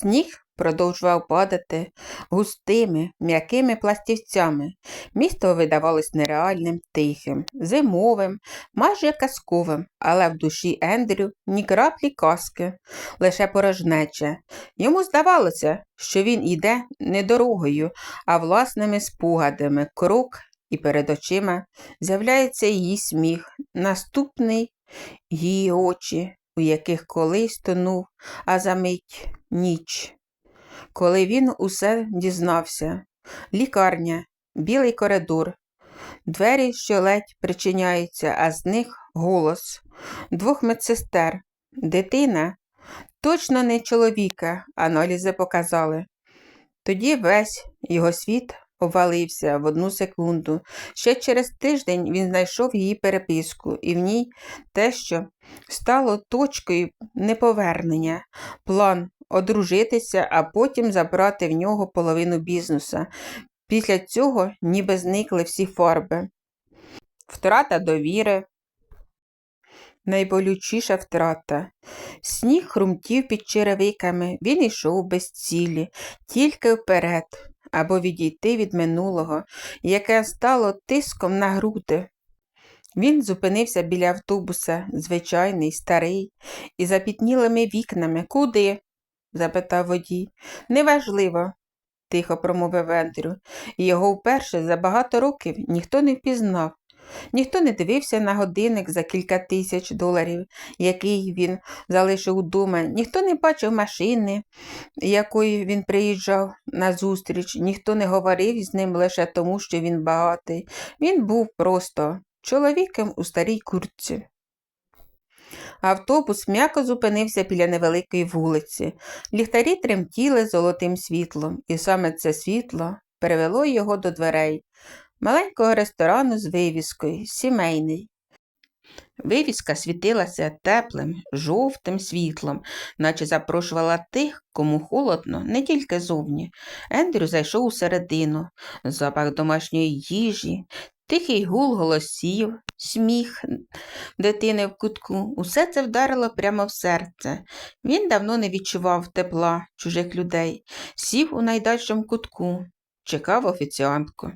Сніг продовжував падати густими, м'якими пластівцями. Місто видавалось нереальним, тихим, зимовим, майже казковим, але в душі Ендрю ні краплі казки, лише порожнеча. Йому здавалося, що він іде не дорогою, а власними спогадами, крок, і перед очима з'являється її сміх, наступний її очі, у яких колись тонув, а за мить ніч. Коли він усе дізнався, лікарня, білий коридор, двері, що ледь причиняються, а з них голос. Двох медсестер, дитина, точно не чоловіка, аналізи показали. Тоді весь його світ обвалився в одну секунду. Ще через тиждень він знайшов її переписку, і в ній те, що стало точкою неповернення, план одружитися, а потім забрати в нього половину бізнеса. Після цього ніби зникли всі фарби. Втрата довіри. Найболючіша втрата. Сніг хрумтів під черевиками, він йшов без цілі, тільки вперед, або відійти від минулого, яке стало тиском на груди. Він зупинився біля автобуса, звичайний, старий, і запітнілими вікнами. Куди? запитав водій. Неважливо, тихо промовив Ендрю, його вперше за багато років ніхто не впізнав. Ніхто не дивився на годинник за кілька тисяч доларів, який він залишив удома, ніхто не бачив машини, якою він приїжджав на зустріч, ніхто не говорив з ним лише тому, що він багатий. Він був просто чоловіком у старій куртці. Автобус м'яко зупинився біля невеликої вулиці. Ліхтарі тремтіли золотим світлом, і саме це світло перевело його до дверей маленького ресторану з вивіскою, сімейний. Вивіска світилася теплим, жовтим світлом, наче запрошувала тих, кому холодно, не тільки зовні. Ендрю зайшов усередину, запах домашньої їжі, тихий гул голосів, сміх дитини в кутку. Усе це вдарило прямо в серце. Він давно не відчував тепла чужих людей, сів у найдальшому кутку, чекав офіціантку.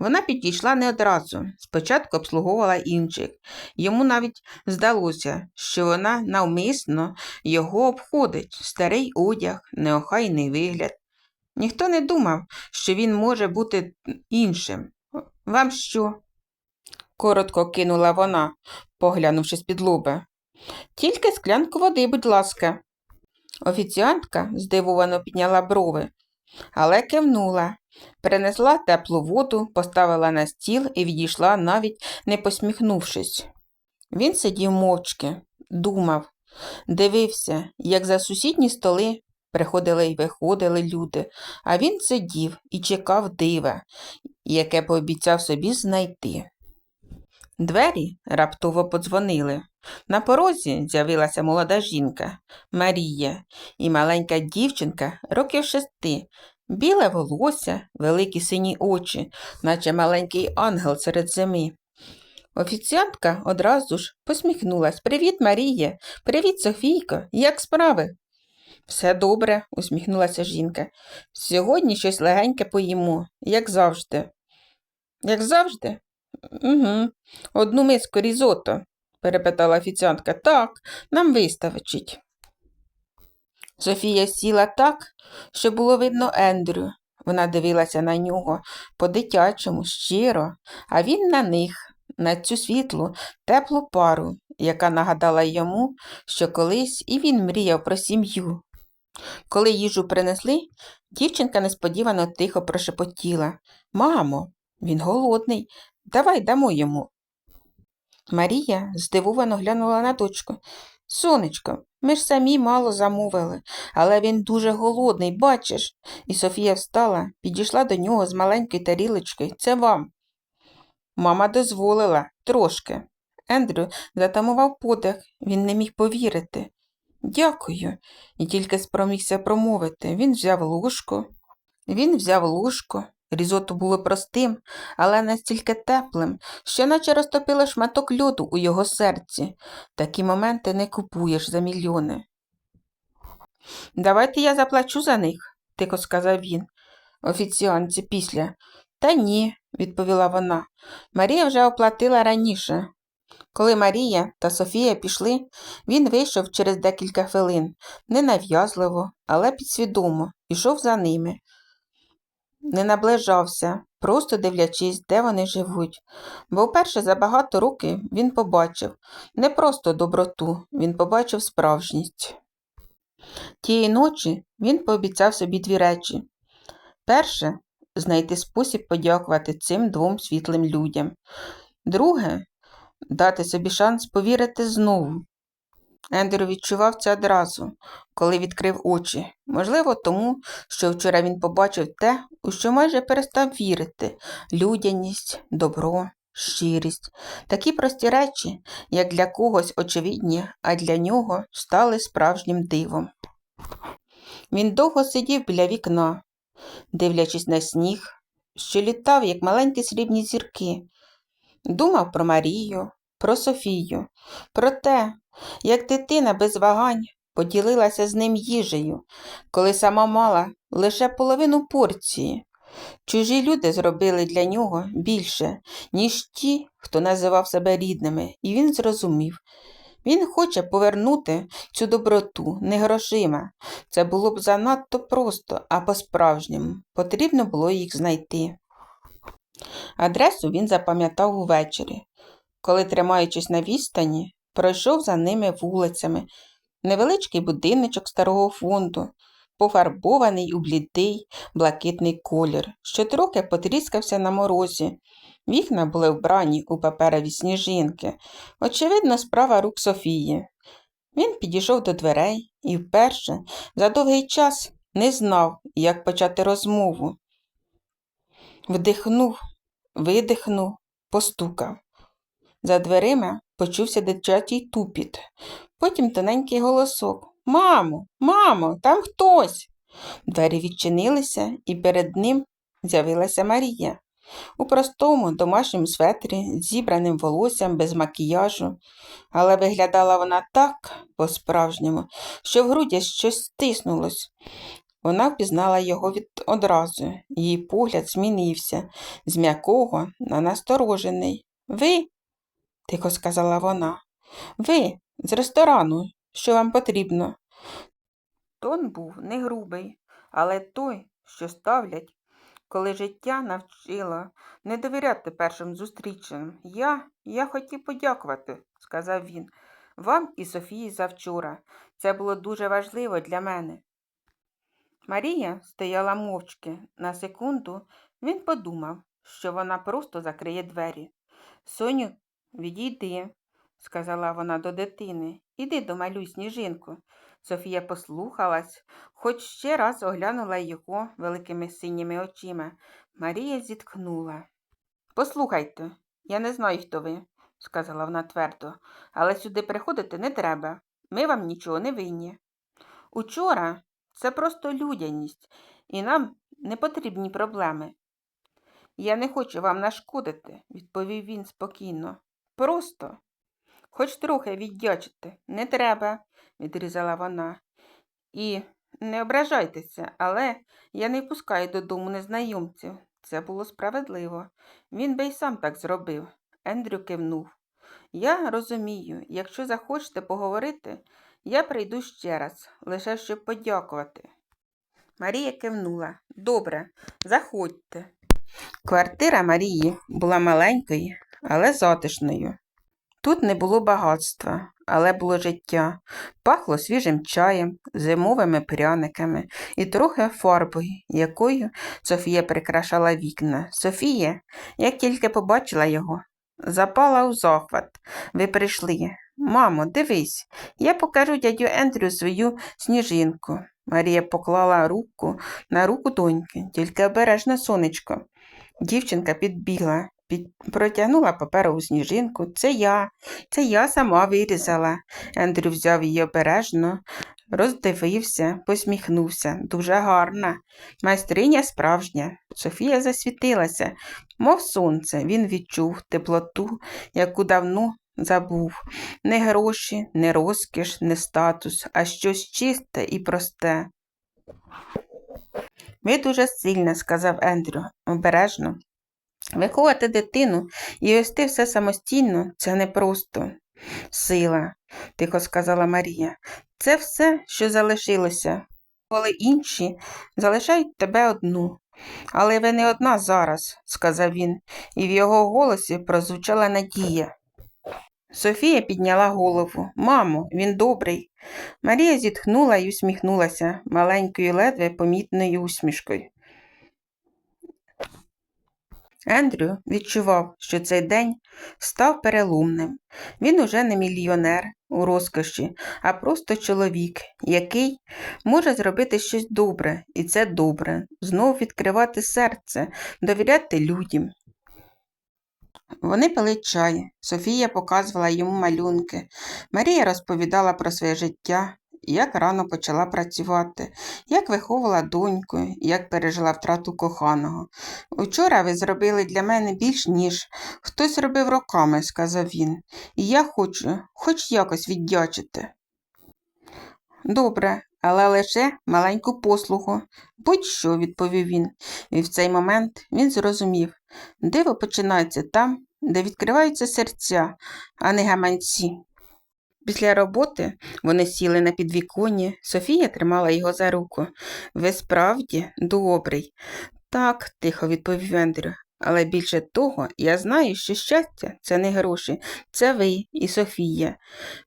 Вона підійшла не одразу, спочатку обслуговувала інших. Йому навіть здалося, що вона навмисно його обходить, старий одяг, неохайний вигляд. Ніхто не думав, що він може бути іншим. Вам що? коротко кинула вона, поглянувши з-під лоба. Тільки склянку води, будь ласка. Офіціантка здивовано підняла брови, але кивнула. Принесла теплу воду, поставила на стіл і відійшла, навіть не посміхнувшись. Він сидів мовчки, думав, дивився, як за сусідні столи приходили й виходили люди, а він сидів і чекав дива, яке пообіцяв собі знайти. Двері раптово подзвонили. На порозі з'явилася молода жінка Марія і маленька дівчинка років шести, біле волосся, великі сині очі, наче маленький ангел серед зими. Офіціантка одразу ж посміхнулась. Привіт, Марія, привіт, Софійко, як справи? Все добре, усміхнулася жінка. Сьогодні щось легеньке поїмо, як завжди. Як завжди? Угу. Одну миску різото, перепитала офіціантка. Так, нам виставичить. Софія сіла так, що було видно Ендрю. Вона дивилася на нього по-дитячому, щиро, а він на них, на цю світлу, теплу пару, яка нагадала йому, що колись і він мріяв про сім'ю. Коли їжу принесли, дівчинка несподівано тихо прошепотіла Мамо, він голодний, давай дамо йому. Марія здивовано глянула на дочку. Сонечко, ми ж самі мало замовили, але він дуже голодний, бачиш. І Софія встала, підійшла до нього з маленькою тарілочкою. Це вам. Мама дозволила трошки. Ендрю затамував подих, він не міг повірити. Дякую, і тільки спромігся промовити. Він взяв ложку. Він взяв ложку. Різото було простим, але настільки теплим, що наче розтопило шматок льоду у його серці. Такі моменти не купуєш за мільйони. Давайте я заплачу за них, тихо сказав він. Офіціанці після. Та ні, відповіла вона. Марія вже оплатила раніше. Коли Марія та Софія пішли, він вийшов через декілька хвилин, ненав'язливо, але підсвідомо, ішов за ними. Не наближався, просто дивлячись, де вони живуть. Бо вперше за багато років він побачив не просто доброту, він побачив справжність. Тієї ночі він пообіцяв собі дві речі. Перше знайти спосіб подякувати цим двом світлим людям. Друге дати собі шанс повірити знову. Ендер відчував це одразу, коли відкрив очі. Можливо, тому, що вчора він побачив те, у що майже перестав вірити людяність, добро, щирість. Такі прості речі, як для когось очевидні, а для нього стали справжнім дивом. Він довго сидів біля вікна, дивлячись на сніг, що літав, як маленькі срібні зірки. Думав про Марію, про Софію, про те, як дитина без вагань поділилася з ним їжею, коли сама мала лише половину порції. Чужі люди зробили для нього більше, ніж ті, хто називав себе рідними, і він зрозумів. Він хоче повернути цю доброту не грошима. Це було б занадто просто, а по-справжньому потрібно було їх знайти. Адресу він запам'ятав увечері, коли, тримаючись на відстані, пройшов за ними вулицями, невеличкий будиночок старого фонду, пофарбований у блідий, блакитний колір, що трохи потріскався на морозі. Вікна були вбрані у паперові сніжинки, очевидно, справа рук Софії. Він підійшов до дверей і вперше за довгий час не знав, як почати розмову. Вдихнув, видихнув, постукав. За дверима почувся дитячий тупіт, потім тоненький голосок. Мамо, мамо, там хтось. Двері відчинилися, і перед ним з'явилася Марія. У простому домашньому светрі, з зібраним волоссям без макіяжу, але виглядала вона так по-справжньому, що в груді щось стиснулось. Вона впізнала його від одразу, її погляд змінився з м'якого на насторожений. Ви, тихо сказала вона, ви з ресторану, що вам потрібно. Тон був не грубий, але той, що ставлять, коли життя навчило не довіряти першим зустрічам. Я, я хотів подякувати, сказав він, вам і Софії завчора. Це було дуже важливо для мене. Марія стояла мовчки. На секунду він подумав, що вона просто закриє двері. Соню, відійди, сказала вона до дитини. Іди домалюй сніжинку. Софія послухалась, хоч ще раз оглянула його великими синіми очима. Марія зітхнула. Послухайте, я не знаю, хто ви, сказала вона твердо, але сюди приходити не треба. Ми вам нічого не винні. Учора це просто людяність, і нам не потрібні проблеми. Я не хочу вам нашкодити, відповів він спокійно. Просто, хоч трохи віддячити, не треба, відрізала вона. І не ображайтеся, але я не пускаю додому незнайомців. Це було справедливо. Він би й сам так зробив. Ендрю кивнув. Я розумію, якщо захочете поговорити, я прийду ще раз, лише щоб подякувати. Марія кивнула. Добре, заходьте. Квартира Марії була маленькою, але затишною. Тут не було багатства, але було життя, пахло свіжим чаєм, зимовими пряниками і трохи фарбою, якою Софія прикрашала вікна. Софія, як тільки побачила його, запала у захват. Ви прийшли. Мамо, дивись, я покажу дядю Ендрю свою сніжинку. Марія поклала руку на руку доньки, тільки обережно сонечко. Дівчинка підбігла, під... протягнула паперову сніжинку. Це я, це я сама вирізала. Ендрю взяв її обережно, роздивився, посміхнувся. Дуже гарна. Майстриня справжня. Софія засвітилася, мов сонце. Він відчув теплоту, яку давно забув. Не гроші, не розкіш, не статус, а щось чисте і просте. Ви дуже сильна, сказав Ендрю, обережно. Виховати дитину і вести все самостійно це непросто. Сила, тихо сказала Марія. Це все, що залишилося, коли інші залишають тебе одну. Але ви не одна зараз, сказав він, і в його голосі прозвучала надія. Софія підняла голову. Мамо, він добрий. Марія зітхнула і усміхнулася маленькою, ледве помітною усмішкою. Ендрю відчував, що цей день став переломним. Він уже не мільйонер у розкоші, а просто чоловік, який може зробити щось добре, і це добре, знов відкривати серце, довіряти людям. Вони пили чай. Софія показувала йому малюнки. Марія розповідала про своє життя, як рано почала працювати, як виховувала доньку, як пережила втрату коханого. Учора ви зробили для мене більш, ніж хтось робив роками, сказав він, і я хочу хоч якось віддячити. Добре, але лише маленьку послугу. Будь-що, відповів він, і в цей момент він зрозумів. Диво починається там, де відкриваються серця, а не гаманці. Після роботи вони сіли на підвіконні, Софія тримала його за руку. Ви справді добрий. Так, тихо відповів Ендрю. Але більше того, я знаю, що щастя це не гроші, це ви і Софія.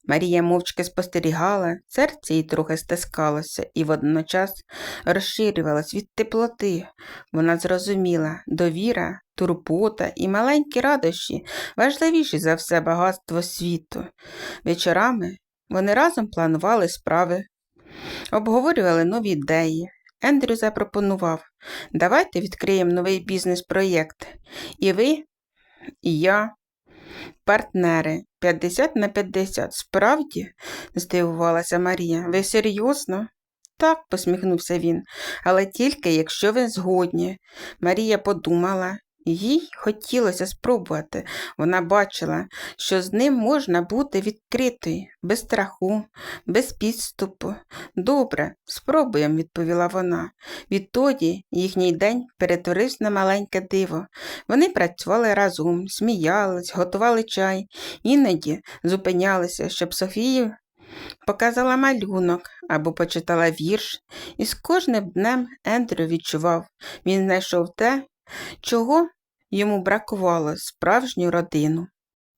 Марія мовчки спостерігала, серце їй трохи стискалося і водночас розширювалось від теплоти. Вона зрозуміла довіра, турбота і маленькі радощі важливіші за все багатство світу. Вечорами вони разом планували справи, обговорювали нові ідеї. Ендрю запропонував давайте відкриємо новий бізнес-проєкт. І ви, і я, партнери 50 на 50. Справді? здивувалася Марія. Ви серйозно? Так, посміхнувся він, але тільки якщо ви згодні. Марія подумала. Їй хотілося спробувати. Вона бачила, що з ним можна бути відкритою, без страху, без підступу. Добре, спробуємо, відповіла вона. Відтоді їхній день перетворився на маленьке диво. Вони працювали разом, сміялись, готували чай, іноді зупинялися, щоб Софію показала малюнок або почитала вірш, і з кожним днем Ендрю відчував, він знайшов те, чого йому бракувало справжню родину.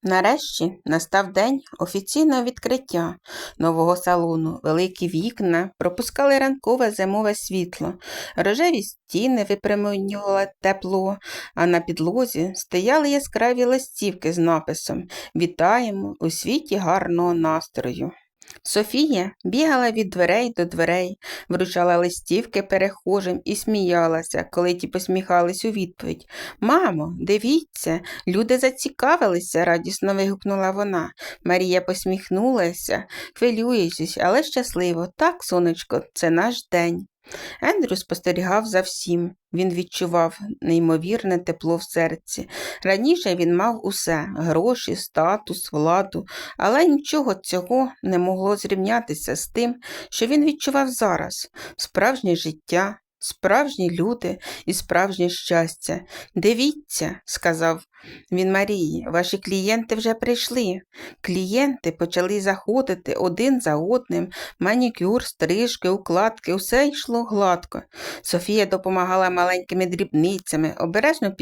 Нарешті настав день офіційного відкриття нового салону. Великі вікна пропускали ранкове зимове світло, рожеві стіни випрямлювали тепло, а на підлозі стояли яскраві листівки з написом Вітаємо у світі гарного настрою. Софія бігала від дверей до дверей, вручала листівки перехожим і сміялася, коли ті посміхались у відповідь. Мамо, дивіться, люди зацікавилися, радісно вигукнула вона. Марія посміхнулася, хвилюючись, але щасливо. Так, сонечко, це наш день. Ендрю спостерігав за всім. Він відчував неймовірне тепло в серці. Раніше він мав усе гроші, статус, владу, але нічого цього не могло зрівнятися з тим, що він відчував зараз справжнє життя, справжні люди і справжнє щастя. Дивіться, сказав він Марії, ваші клієнти вже прийшли. Клієнти почали заходити один за одним, манікюр, стрижки, укладки, усе йшло гладко. Софія допомагала маленькими дрібницями, обережно.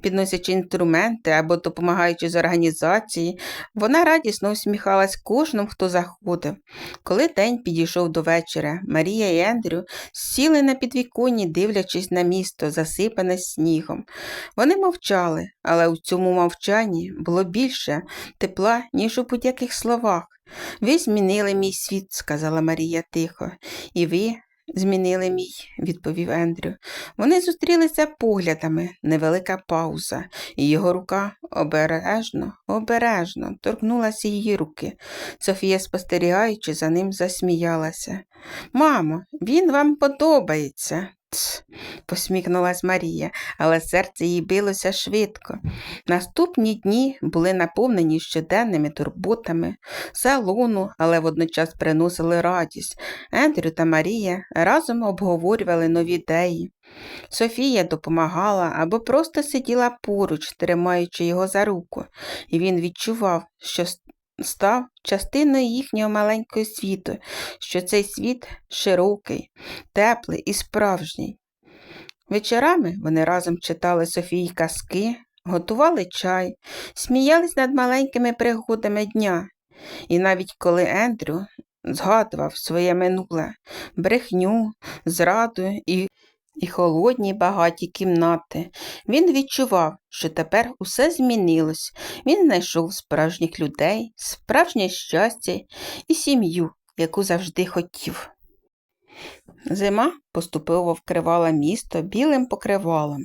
Підносячи інструменти або допомагаючи з організації. Вона радісно усміхалась кожному, хто заходив. Коли день підійшов до вечора, Марія і Ендрю сіли на підвіконні, дивлячись на місто, засипане снігом. Вони мовчали але у цьому мовчанні було більше тепла, ніж у будь-яких словах. Ви змінили мій світ, сказала Марія тихо, і ви змінили мій, відповів Ендрю. Вони зустрілися поглядами, невелика пауза, і його рука обережно, обережно торкнулася її руки. Софія, спостерігаючи за ним, засміялася. Мамо, він вам подобається. Тс, посміхнулась Марія, але серце їй билося швидко. Наступні дні були наповнені щоденними турботами, салону, але водночас приносили радість. Ендрю та Марія разом обговорювали нові ідеї. Софія допомагала або просто сиділа поруч, тримаючи його за руку, і він відчував, що став частиною їхнього маленького світу, що цей світ широкий, теплий і справжній. Вечорами вони разом читали Софії казки, готували чай, сміялись над маленькими пригодами дня. І навіть коли Ендрю згадував своє минуле, брехню, зраду і, і холодні багаті кімнати, він відчував, що тепер усе змінилось. Він знайшов справжніх людей, справжнє щастя і сім'ю, яку завжди хотів. Зима поступово вкривала місто білим покривалом.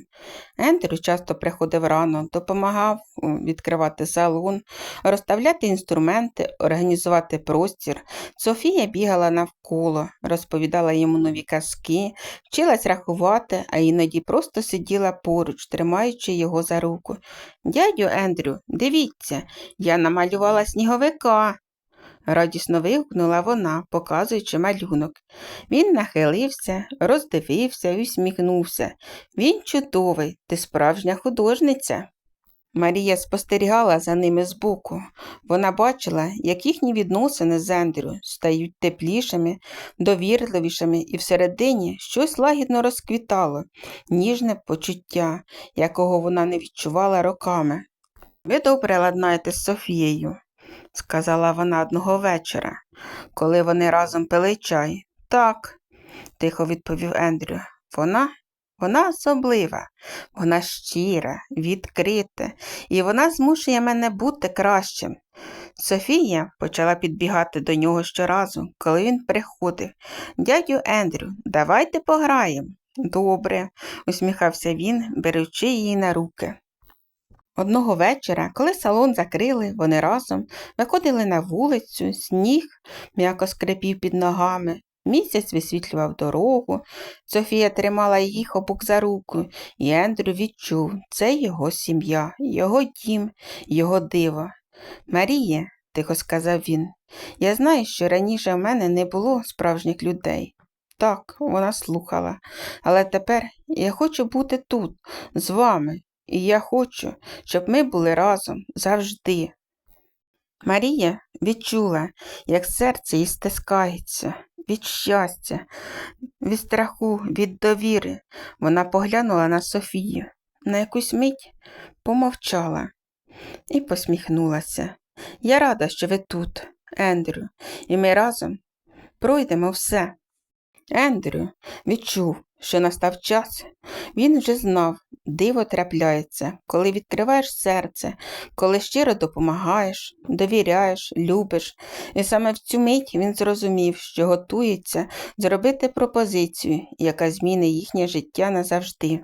Ендрю часто приходив рано, допомагав відкривати салон, розставляти інструменти, організувати простір. Софія бігала навколо, розповідала йому нові казки, вчилась рахувати, а іноді просто сиділа поруч, тримаючи його за руку. Дядю Ендрю, дивіться, я намалювала сніговика. Радісно вигукнула вона, показуючи малюнок. Він нахилився, роздивився і усміхнувся. Він чудовий, ти справжня художниця. Марія спостерігала за ними збоку. Вона бачила, як їхні відносини з Ендрю стають теплішими, довірливішими, і всередині щось лагідно розквітало, ніжне почуття, якого вона не відчувала роками. Ви добре ладнаєте з Софією, сказала вона одного вечора, коли вони разом пили чай. Так, тихо відповів Ендрю. Вона, вона особлива, вона щира, відкрита, і вона змушує мене бути кращим. Софія почала підбігати до нього щоразу, коли він приходив. Дядю Ендрю, давайте пограємо. Добре, усміхався він, беручи її на руки. Одного вечора, коли салон закрили, вони разом виходили на вулицю, сніг м'яко скрипів під ногами, місяць висвітлював дорогу. Софія тримала їх обох за руку, і Ендрю відчув це його сім'я, його дім, його диво. Марія, тихо сказав він, я знаю, що раніше в мене не було справжніх людей. Так, вона слухала, але тепер я хочу бути тут, з вами, і я хочу, щоб ми були разом завжди. Марія відчула, як серце їй стискається від щастя, від страху, від довіри. Вона поглянула на Софію, на якусь мить помовчала і посміхнулася. Я рада, що ви тут, Ендрю, і ми разом пройдемо все. Ендрю відчув, що настав час. Він вже знав, диво трапляється, коли відкриваєш серце, коли щиро допомагаєш, довіряєш, любиш. І саме в цю мить він зрозумів, що готується зробити пропозицію, яка змінить їхнє життя назавжди.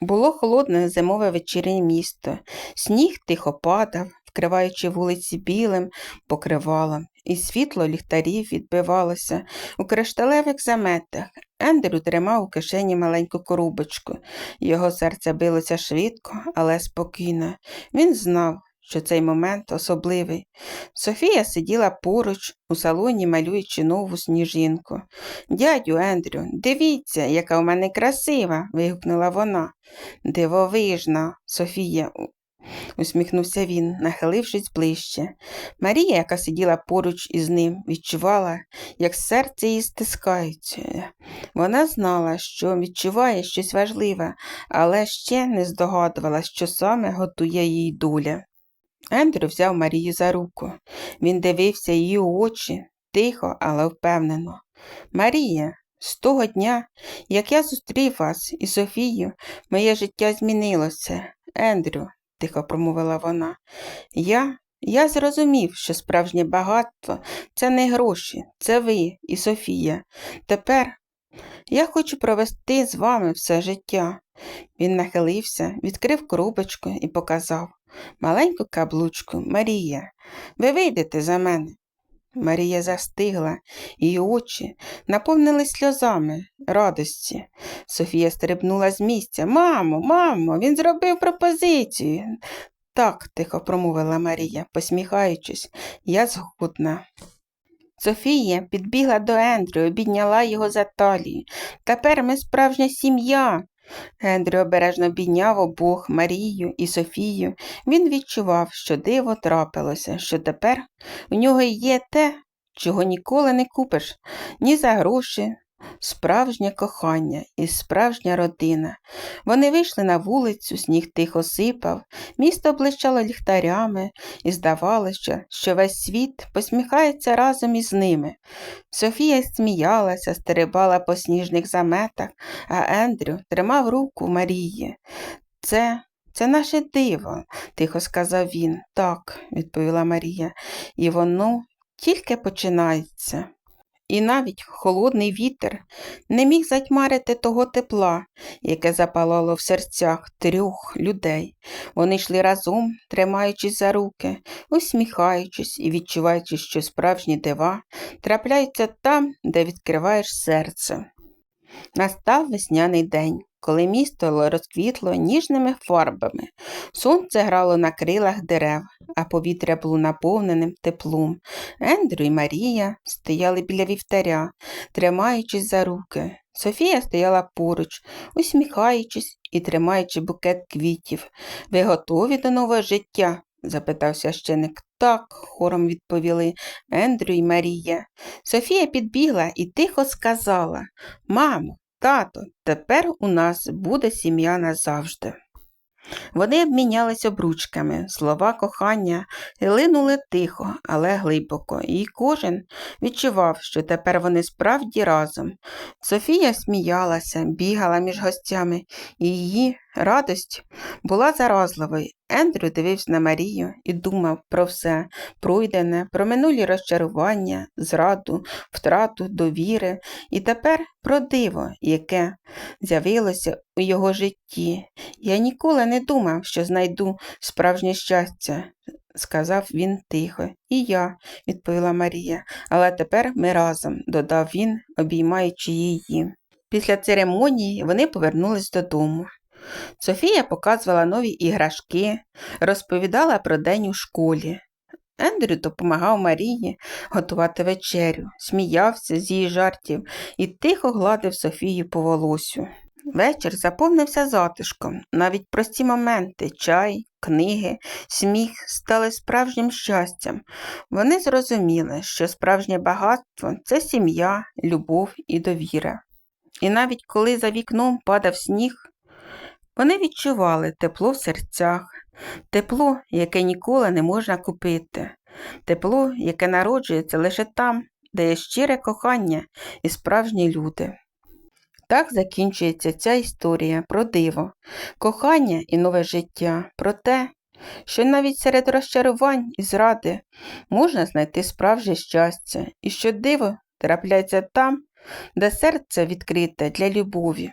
Було холодне зимове вечірнє місто, сніг тихо падав, вкриваючи вулиці білим покривалом, і світло ліхтарів відбивалося у кришталевих заметах. Ендрю тримав у кишені маленьку коробочку. Його серце билося швидко, але спокійно. Він знав, що цей момент особливий. Софія сиділа поруч у салоні, малюючи нову сніжинку. Дядю Ендрю, дивіться, яка у мене красива. вигукнула вона. Дивовижна, Софія, усміхнувся він, нахилившись ближче. Марія, яка сиділа поруч із ним, відчувала, як серце її стискається. Вона знала, що відчуває щось важливе, але ще не здогадувала, що саме готує їй доля. Ендрю взяв Марію за руку. Він дивився її у очі, тихо, але впевнено. Марія, з того дня, як я зустрів вас і Софію, моє життя змінилося. Ендрю, тихо промовила вона, я, я зрозумів, що справжнє багатство це не гроші, це ви і Софія. Тепер я хочу провести з вами все життя. Він нахилився, відкрив коробочку і показав маленьку каблучку. Марія, ви вийдете за мене. Марія застигла, її очі наповнились сльозами. радості. Софія стрибнула з місця. Мамо, мамо, він зробив пропозицію. Так, тихо промовила Марія, посміхаючись, я згодна. Софія підбігла до Ендрю, обідняла його за талію. Тепер ми справжня сім'я. Ендрю обережно обійняв обох Марію і Софію. Він відчував, що диво трапилося, що тепер у нього є те, чого ніколи не купиш, ні за гроші, справжнє кохання і справжня родина. Вони вийшли на вулицю, сніг тихо сипав, місто блищало ліхтарями, і здавалося, що весь світ посміхається разом із ними. Софія сміялася, стеребала по сніжних заметах, а Ендрю тримав руку Марії. Це. Це наше диво, тихо сказав він. Так, відповіла Марія, і воно тільки починається. І навіть холодний вітер не міг затьмарити того тепла, яке запалало в серцях трьох людей. Вони йшли разом, тримаючись за руки, усміхаючись і відчуваючи, що справжні дива трапляються там, де відкриваєш серце. Настав весняний день, коли місто розквітло ніжними фарбами. Сонце грало на крилах дерев, а повітря було наповненим теплом. Ендрю і Марія стояли біля вівтаря, тримаючись за руки. Софія стояла поруч, усміхаючись і тримаючи букет квітів. Ви готові до нового життя? запитав священик. Так, хором відповіли Ендрю і Марія. Софія підбігла і тихо сказала Мамо, тато, тепер у нас буде сім'я назавжди. Вони обмінялись обручками, слова кохання линули тихо, але глибоко, і кожен відчував, що тепер вони справді разом. Софія сміялася, бігала між гостями, і її радость була заразливою. Ендрю дивився на Марію і думав про все пройдене, про минулі розчарування, зраду, втрату, довіри, і тепер про диво, яке з'явилося у його житті. Я ніколи не думав, що знайду справжнє щастя, сказав він тихо. І я, відповіла Марія, але тепер ми разом, додав він, обіймаючи її. Після церемонії вони повернулись додому. Софія показувала нові іграшки, розповідала про день у школі. Ендрю допомагав Марії готувати вечерю, сміявся з її жартів і тихо гладив Софію по волосю. Вечір заповнився затишком, навіть прості моменти, чай, книги, сміх стали справжнім щастям. Вони зрозуміли, що справжнє багатство це сім'я, любов і довіра. І навіть коли за вікном падав сніг, вони відчували тепло в серцях, тепло, яке ніколи не можна купити, тепло, яке народжується лише там, де є щире кохання і справжні люди. Так закінчується ця історія про диво, кохання і нове життя, про те, що навіть серед розчарувань і зради можна знайти справжнє щастя, і що диво трапляється там, де серце відкрите для любові.